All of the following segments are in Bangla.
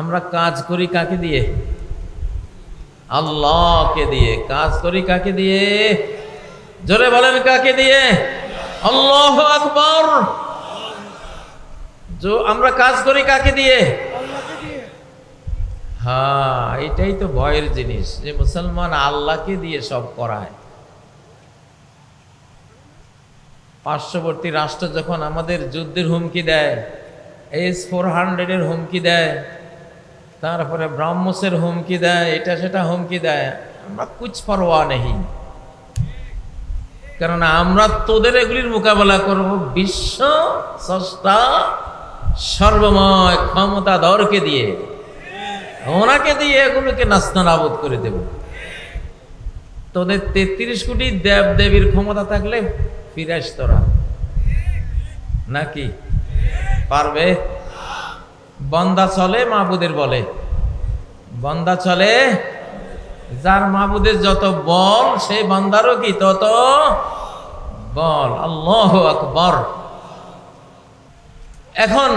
আমরা কাজ করি কাকে দিয়ে? আল্লাহকে দিয়ে। কাজ করি কাকে দিয়ে? জোরে বলেন কাকে দিয়ে? আল্লাহ আকবর। আমরা কাজ করি কাকে দিয়ে? হ্যাঁ এটাই তো ভয়ের জিনিস যে মুসলমান আল্লাহকে দিয়ে সব করায়। পার্শ্ববর্তী রাষ্ট্র যখন আমাদের যুদ্ধের হুমকি দেয় এস ফোর হান্ড্রেডের হুমকি দেয় তারপরে ব্রাহ্মসের হুমকি দেয়, এটা সেটা হুমকি দেয়। আমরা কুচ পরোয়া নেই। কারণ আমরা তোদের এগুলির মোকাবেলা করব। বিশ্ব স্রষ্টা সর্বময় ক্ষমতাধরকে দিয়ে, ওনাকে দিয়ে এগুলোকে নাস্তানাবোধ করে দেব। তোদের তেত্রিশ কোটি দেব দেবীর ক্ষমতা থাকলে ফিরাস তোরা। নাকি? পারবে? বন্দা চলে মাহবুদের বলে। বন্দা চলে, যার মাহবুদের যত বল সেই বন্দারও কি তত বল। আল্লাহ আকবর। এখন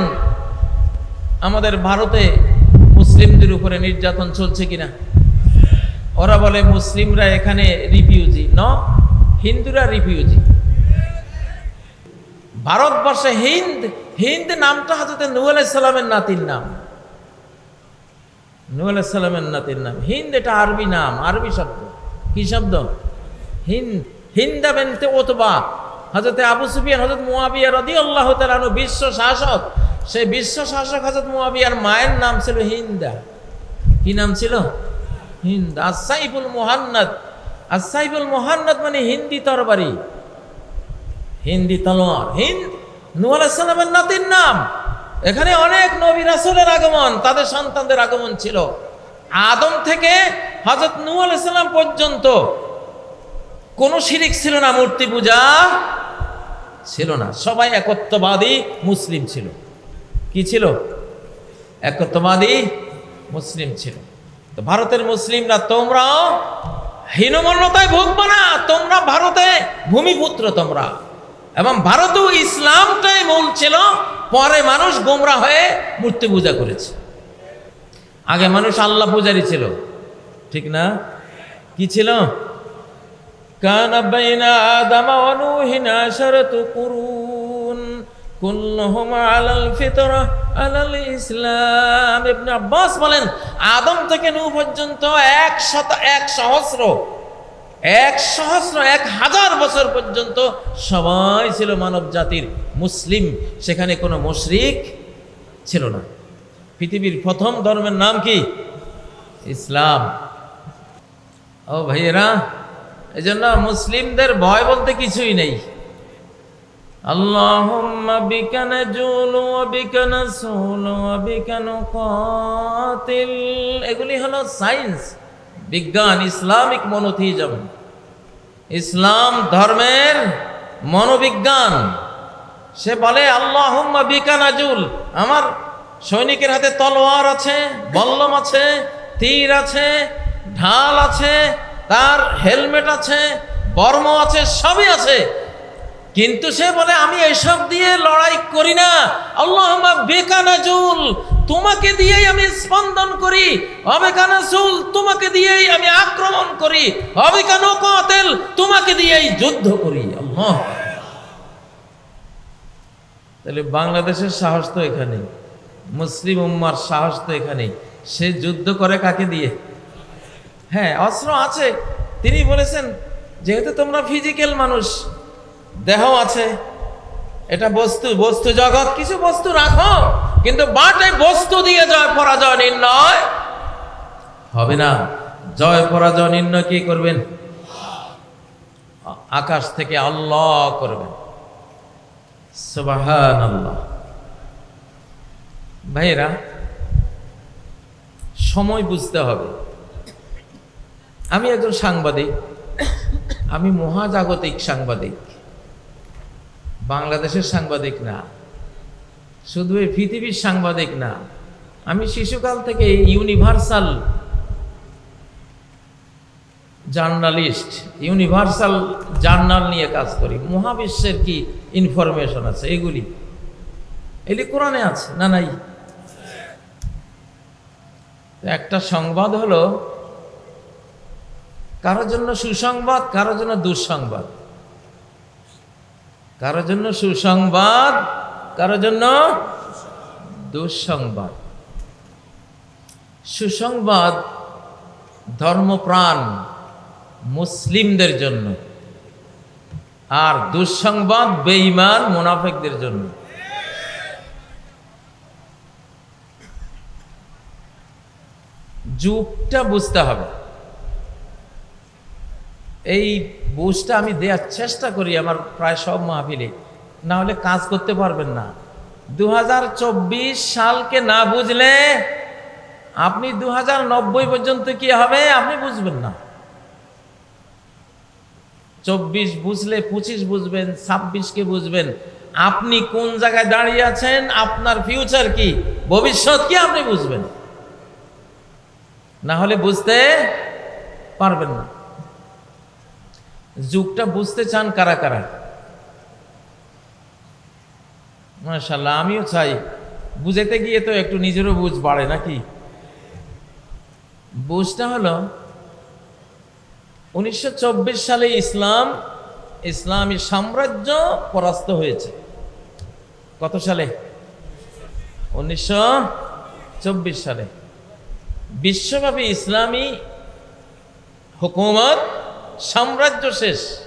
আমাদের ভারতে মুসলিমদের উপরে নির্যাতন চলছে কিনা? ওরা বলে, মুসলিমরা এখানে রিফিউজি ন, হিন্দুরা রিফিউজি ভারতবর্ষে হিন্দ হিন্দ নামটা হজরত নূ আলাইসাল্লামের নাতির নাম। নূ আলাইসাল্লামের নাতির নাম। হিন্দ এটা আরবি নাম, আরবি শব্দ। কি শব্দ? হিন্দ, হিন্দা বেনতে ওতবা হজরত আবু সুফিয়ান হজরত মুয়াবিয়া রদি আল্লাহ তালানু বিশ্ব শাসক। সেই বিশ্ব শাসক হজরত মুয়াবিয়ার মায়ের নাম ছিল হিন্দা। কি নাম ছিল? হিন্দ। আসাইফুল মোহান্নদ। আসাইফুল মোহান্নদ মানে হিন্দি তরবারি। হিন্দি তলোয়ার। হিন্দ? নূ আলাইসাল্লামের নাতির নাম। এখানে অনেক নবী রাসুলের আগমন, তাদের সন্তানদের আগমন ছিল। আদম থেকে হজরত নূ আলাইসাল্লাম পর্যন্ত কোনো শিরিক ছিল না, মূর্তি পূজা ছিল না। সবাই একত্ববাদী মুসলিম ছিল। কি ছিল? একত্ববাদী মুসলিম ছিল। তো ভারতের মুসলিমরা, তোমরাও হীনমন্যতায় ভুগবে না, তোমরা ভারতে ভূমিপুত্র তোমরা। এবং ভারতেও ইসলামটাই মূল ছিল, পরে মানুষ গোমরা হয়ে মূর্তি পূজা করেছে। আগে মানুষ আল্লাহ পূজারই ছিল। ঠিক না? কি ছিল? ইসলাম। আব্বাস বলেন, আদম থেকে নু পর্যন্ত এক শত, এক সহস্র এক সহস্র, এক হাজার বছর পর্যন্ত সবাই ছিল মানব জাতির মুসলিম। সেখানে কোনো মুশরিক ছিল না। পৃথিবীর প্রথম ধর্মের নাম কি? ইসলাম। ও ভাইয়েরা এই জন্য মুসলিমদের ভয় বলতে কিছুই নেই। এগুলি হলো সায়েন্স বিজ্ঞান, ইসলামিক মনোথিজম। ইসলাম ধর্মের মনোবিজ্ঞান। সে বলে, আল্লাহুম্মা বিকা নাজুল। আমার সৈনিকের হাতে তলোয়ার আছে, বল্লম আছে, তীর আছে, ঢাল আছে, তার হেলমেট আছে, বর্ম আছে, সবই আছে। কিন্তু সে বলে, আমি এসব দিয়ে লড়াই করি না। আল্লাহ বেকানাজুল তোমাকে দিয়েই আমি স্পন্দন করি। অবেকানাজুল তোমাকে দিয়েই আমি আক্রমণ করি। অবেকানো কতেল? তোমাকে দিয়েই যুদ্ধ করি। তাহলে বাংলাদেশের সাহস তো এখানে মুসলিম উম্মার সাহস তো এখানে সে যুদ্ধ করে কাকে দিয়ে? হ্যাঁ অস্ত্র আছে। তিনি বলেছেন, যেহেতু তোমরা ফিজিক্যাল মানুষ, দেহ আছে এটা বস্তু বস্তু জগৎ, কিছু বস্তু রাখো। কিন্তু বাটে বস্তু দিয়ে জয়, পরাজয় নির্ণয় হবে না। জয়, পরাজয় নির্ণয় কি করবেন? আকাশ থেকে আল্লাহ করবেন। আল্লাহ ভাইয়েরা, সময় বুঝতে হবে। আমি একজন সাংবাদিক, আমি মহাজাগতিক সাংবাদিক। বাংলাদেশের সাংবাদিক না। শুধু এই পৃথিবীর সাংবাদিক না, আমি শিশুকাল থেকে ইউনিভার্সাল জার্নালিস্ট, ইউনিভার্সাল জার্নাল নিয়ে কাজ করি। মহাবিশ্বের কি ইনফরমেশন আছে এগুলি? এগুলি কোরআনে আছে না নাই? একটা সংবাদ হলো, কারোর জন্য সুসংবাদ, কারোর জন্য দুঃসংবাদ। কারোর জন্য সুসংবাদ, কারোর জন্য দুঃসংবাদ। সুসংবাদ ধর্মপ্রাণ মুসলিমদের জন্য আর দুঃসংবাদ বেঈমান মুনাফেকদের জন্য। যুগটা বুঝতে হবে। এই বুঝটা আমি দেওয়ার চেষ্টা করি আমার প্রায় সব মাহফিলে। না হলে কাজ করতে পারবেন না। দু হাজার চব্বিশ সালকে না বুঝলে আপনি দু হাজার নব্বই পর্যন্ত কি হবে আপনি বুঝবেন না। চব্বিশ বুঝলে পঁচিশ বুঝবেন ছাব্বিশকে বুঝবেন। আপনি কোন জায়গায় দাঁড়িয়ে আছেন, আপনার ফিউচার কি, ভবিষ্যৎ কি আপনি বুঝবেন। না হলে বুঝতে পারবেন না। যুগটা বুঝতে চান কারা কারা? মাশাল্লাহ আমিও চাই। বুঝাতে গিয়ে তো একটু নিজেরও বুঝ বাড়ে নাকি? বুঝটা হলো, উনিশশো চব্বিশ সালে ইসলাম, ইসলামী সাম্রাজ্য পরাস্ত হয়েছে। কত সালে? উনিশশো চব্বিশ সালে। বিশ্বব্যাপী ইসলামী হুকুমত সাম্রাজ্য শেষ।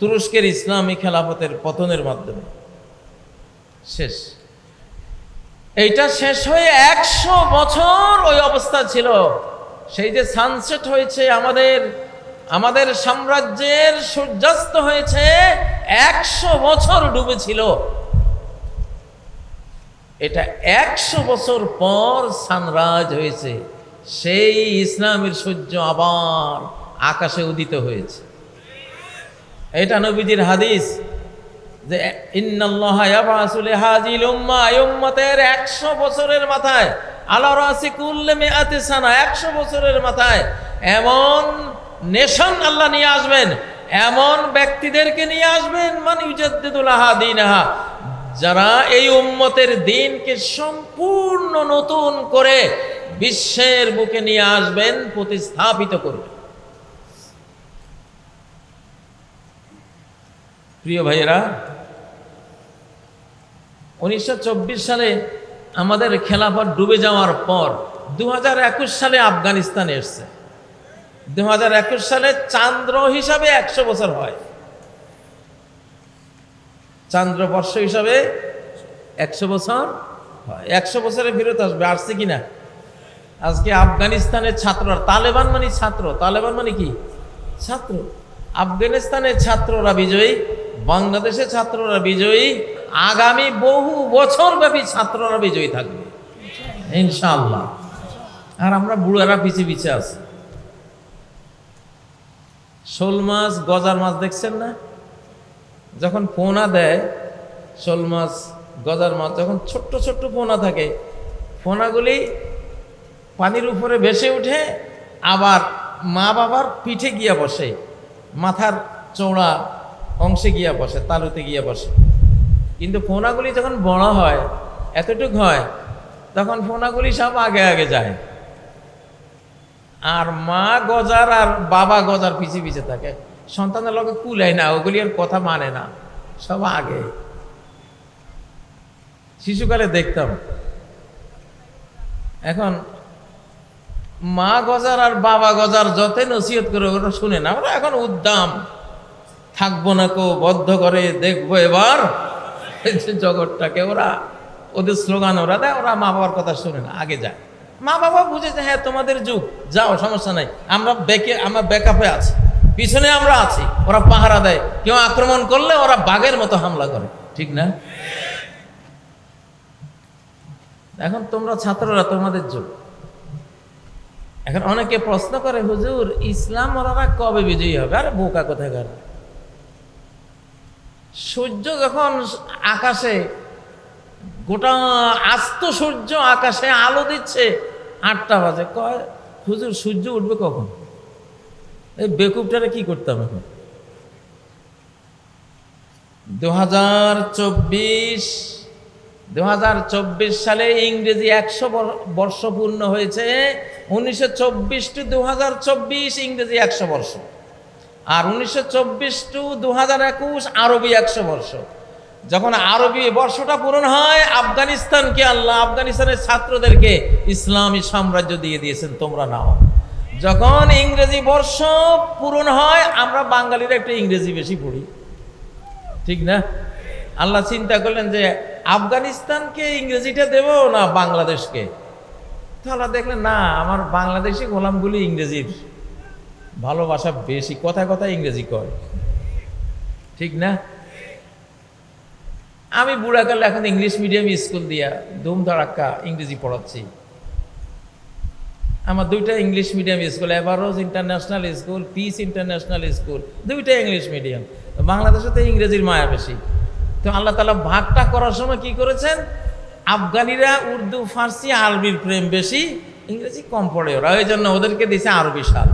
তুরস্কের ইসলামী খেলাফতের পতনের মাধ্যমে। শেষ। এইটা শেষ হয়ে একশো বছর ওই অবস্থা ছিল। সেই যে সানসেট হয়েছে, আমাদের আমাদের সাম্রাজ্যের সূর্যাস্ত হয়েছে, একশো বছর ডুবেছিল। এটা একশো বছর পর সানরাজ হয়েছে। সেই ইসলামের সূর্য আবার আকাশে উদিত হয়েছে। এটা নবীজির হাদিস যে ইন্নাল্লাহাজিল একশো বছরের মাথায় আল্লাহ রাসি কুল্লে মেয়াতে একশো বছরের মাথায় এমন নেশন আল্লাহ নিয়ে আসবেন, এমন ব্যক্তিদেরকে নিয়ে আসবেন মানে ইউজাদ্দিদুল্লাহা দিনাহা, যারা এই উম্মতের দিনকে সম্পূর্ণ নতুন করে বিশ্বের বুকে নিয়ে আসবেন, প্রতিস্থাপিত করবেন। প্রিয় ভাইয়েরা, উনিশশো চব্বিশ সালে আমাদের খেলাফত ডুবে যাওয়ার পর দুহাজার একুশ সালে আফগানিস্তানে এসছে। দু সালে চান্দ্র হিসাবে একশো বছর হয়। চান্দ্রবর্ষ হিসাবে একশো বছর হয়। একশো বছরে ফেরত আসবে, আসছে কিনা? আজকে আফগানিস্তানের ছাত্ররা তালেবান মানে ছাত্র। তালেবান মানে কি? ছাত্র। আফগানিস্তানের ছাত্ররা বিজয়ী বাংলাদেশের ছাত্ররা বিজয়ী, আগামী বহু বছর ব্যাপী ছাত্ররা বিজয়ী থাকবে। ইনশাআল্লাহ। আর আমরা বুড়ারা পিছিয়ে পিছিয়ে আছি। শোল মাছ গজার মাছ দেখছেন না? যখন পোনা দেয়, শোল মাছ, গজার মাছ, যখন ছোট্ট ছোট্ট পোনা থাকে, পোনাগুলি পানির উপরে ভেসে উঠে আবার মা বাবার পিঠে গিয়া বসে। মাথার চৌড়া অংশে গিয়া বসে, তালুতে গিয়া বসে। কিন্তু ফোনাগুলি যখন বড় হয়, এতটুক হয়, তখন ফোনাগুলি সব আগে আগে যায়। আর মা গজার আর বাবা গজার পিছিয়ে পিছিয়ে থাকে। সন্তানের লোকে কুলায় না, ওগুলি আর কথা মানে না, সব আগে। শিশুকালে দেখতাম, এখন মা গজার আর বাবা গজার যতই নসিহত করে ওরা শুনে না, ওরা এখন উদ্দাম। থাকব না কো, বদ্ধ করে দেখব এবার। জগৎটাকে ওরা, ওদের স্লোগান ওরা দেয়, ওরা মা বাবার কথা শুনে না, আগে যায়। মা বাবা বুঝে যে হ্যাঁ তোমাদের যুগ, যাও, সমস্যা নাই। আমরা বেকে, আমরা ব্যাকআপে আছি। পিছনে আমরা আছি, ওরা পাহারা দেয়। কেউ আক্রমণ করলে ওরা বাঘের মতো হামলা করে, ঠিক না? এখন তোমরা ছাত্ররা, তোমাদের যুগ। এখন অনেকে প্রশ্ন করে, হুজুর, ইসলাম ওরা কবে বিজয়ী হবে? আরে বোকা কোথায় করে সূর্য যখন আকাশে, গোটা আস্ত সূর্য আকাশে আলো দিচ্ছে, আটটা বাজে। কয়, হুজুর, সূর্য উঠবে কখন? এই বেকুবটারে কি করতাম এখন? দু হাজার চব্বিশ দু সালে ইংরেজি একশো বর্ষ পূর্ণ হয়েছে। উনিশশো চব্বিশ টু দু হাজার চব্বিশ ইংরেজি একশো বর্ষ। আর উনিশশো চব্বিশ টু দু হাজার একুশ আরবি একশো বর্ষ। যখন আরবি বর্ষটা পূরণ হয়, আফগানিস্তানকে আল্লাহ, আফগানিস্তানের ছাত্রদেরকে ইসলামী সাম্রাজ্য দিয়ে দিয়েছেন, তোমরা নাও। যখন ইংরেজি বর্ষ পূরণ হয়, আমরা বাঙালিরা একটু ইংরেজি বেশি পড়ি। ঠিক না? আল্লাহ চিন্তা করলেন যে, আফগানিস্তানকে ইংরেজিটা দেব না বাংলাদেশকে? তো আল্লাহ দেখলেন, না, আমার বাংলাদেশি গোলামগুলি ইংরেজির। ভালোবাসা বেশি। কথায় কথায় ইংরেজি কয়। ঠিক না? আমি বুড়াকালে এখন ইংলিশ মিডিয়াম স্কুল দিয়া ধুম ধড়াক্কা ইংরেজি পড়াচ্ছি। আমার দুইটা English medium school Averroes international school peace international school দুইটা ইংলিশ মিডিয়াম। বাংলাদেশে তো ইংরেজির মায়া বেশি। তো আল্লাহ তালা ভাগটা করার সময় কি করেছেন? আফগানিরা উর্দু, ফার্সি, আরবির প্রেম বেশি, ইংরেজি কম পড়ে ওরা। ওই জন্য ওদেরকে দিয়েছে আরবি সাল।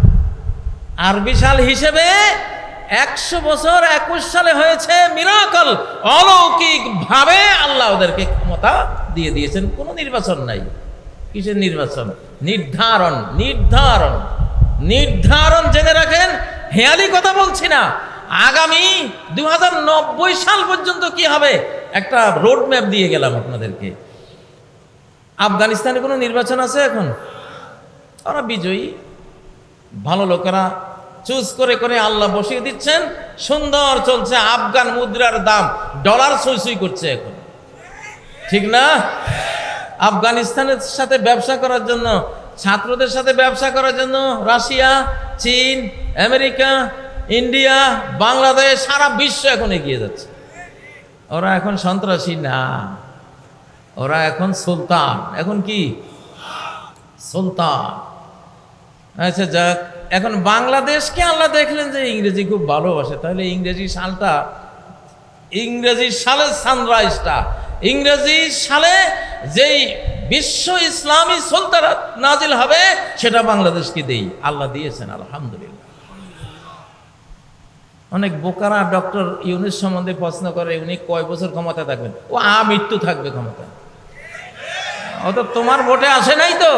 আরবি সাল হিসেবে একশো বছর একুশ সালে হয়েছে মিরাকল। অলৌকিক ভাবে আল্লাহ ওদেরকে ক্ষমতা দিয়ে দিয়েছেন। কোনো নির্বাচন নাই। কিসের নির্বাচন? নির্ধারণ নির্ধারণ। নির্ধারণ জেনে রাখেন, হেয়ালি কথা বলছি না। আগামী দু হাজার নব্বই সাল পর্যন্ত কি হবে? একটা রোড ম্যাপ দিয়ে গেলাম আপনাদেরকে। আফগানিস্তানে কোনো নির্বাচন আছে এখন? ওরা বিজয়ী। ভালো লোকেরা চুজ করে করে আল্লাহ বসিয়ে দিচ্ছেন। সুন্দর চলছে আফগান মুদ্রার দাম। ডলার সই সই করছে এখন। ঠিক না? আফগানিস্তানের সাথে ব্যবসা করার জন্য, ছাত্রদের সাথে ব্যবসা করার জন্য রাশিয়া, চীন, আমেরিকা, ইন্ডিয়া, বাংলাদেশ, সারা বিশ্ব এখন এগিয়ে যাচ্ছে। ওরা এখন সন্ত্রাসী না। ওরা এখন সুলতান। এখন কি? সুলতান। আচ্ছা যাক। এখন বাংলাদেশকে আল্লাহ দেখলেন যে ইংরেজি খুব ভালোবাসে। তাহলে ইংরেজি সালটা, ইংরেজি সালে সানরাইজটা, ইংরেজি সালে যেই বিশ্ব ইসলামী সুলতানাত নাজিল হবে, সেটা বাংলাদেশকে দেই। আল্লাহ দিয়েছেন, আলহামদুলিল্লাহ। অনেক বোকারা ডক্টর ইউনিস সম্বন্ধে প্রশ্ন করে, উনি কয় বছর ক্ষমতা থাকবেন? ও মৃত্যু থাকবে ক্ষমতা অত তোমার ভোটে আসে নাই তো?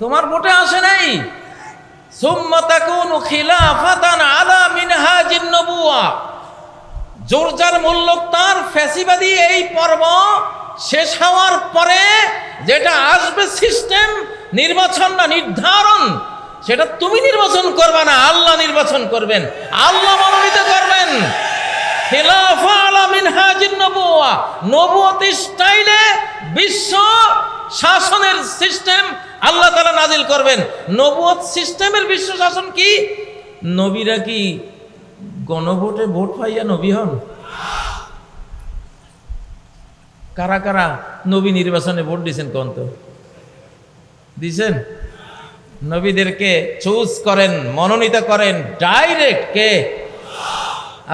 তোমার ভোটে আসে নাই? জোরজার মূল্যক তার ফ্যাসিবাদী এই পর্ব শেষ হওয়ার পরে যেটা আসবে সিস্টেম, নির্বাচন না নির্ধারণ, সেটা তুমি নির্বাচন করবে না, আল্লাহ নির্বাচন করবেন। আল্লাহ মনোনীত করবেন। নবুয়ত স্টাইলে বিশ্ব শাসনের সিস্টেম আল্লাহ তালা নাজিল করবেন। নবুয়ত সিস্টেমের বিশ্ব শাসন কি? নবীরা কি গণভোটে ভোট পাইয়া নবী হন? কারা কারা নবী নির্বাচনে ভোট দিছেন কোন তো? দিছেন? নবীদেরকে চুজ করেন, মনোনীত করেন ডাইরেক্ট কে?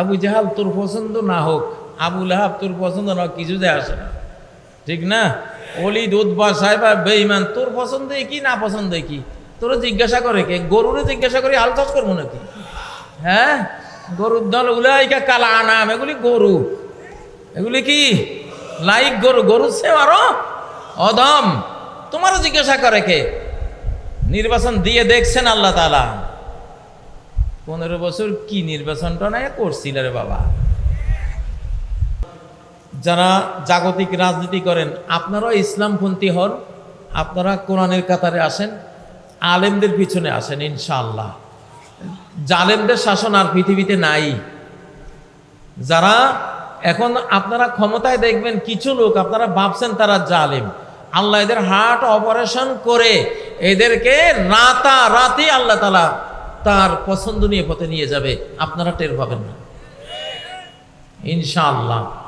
আবু জাহাল তোর পছন্দ না হোক, আবু লাহাব তোর পছন্দ না কিছু যায় আসে না। ঠিক না? অলি দুধবা সাহেব আর বেইমান তোর পছন্দ কি, না পছন্দ কি? তোর জিজ্ঞাসা করে কে? গরুরে জিজ্ঞাসা করে হাল চাষ করব নাকি? হ্যাঁ? গরুর দল উলাইকা কালা আনাম, এগুলি গরু। এগুলি কি? লাইক গরু, গরুর সে আরও অদম। তোমারও জিজ্ঞাসা করে কে? নির্বাচন দিয়ে দেখছেন আল্লাহ তালা পনেরো বছর কি নির্বাচনটা না করছিল রে বাবা? যারা জাগতিক রাজনীতি করেন, আপনারাও ইসলামপন্থী হন, আপনারা কোরআনের কাতারে আসেন, আলেমদের পিছনে আসেন, ইনশাআল্লাহ। জালেমদের শাসন আর পৃথিবীতে নাই। যারা এখন আপনারা ক্ষমতায় দেখবেন, কিছু লোক আপনারা ভাবছেন তারা জালেম। আল্লাহ এদের হার্ট অপারেশন করে এদেরকে রাতা রাতে আল্লাহ তালা তার পছন্দ নিয়ে পথে নিয়ে যাবে। আপনারা টের পাবেন না। ইনশাআল্লাহ।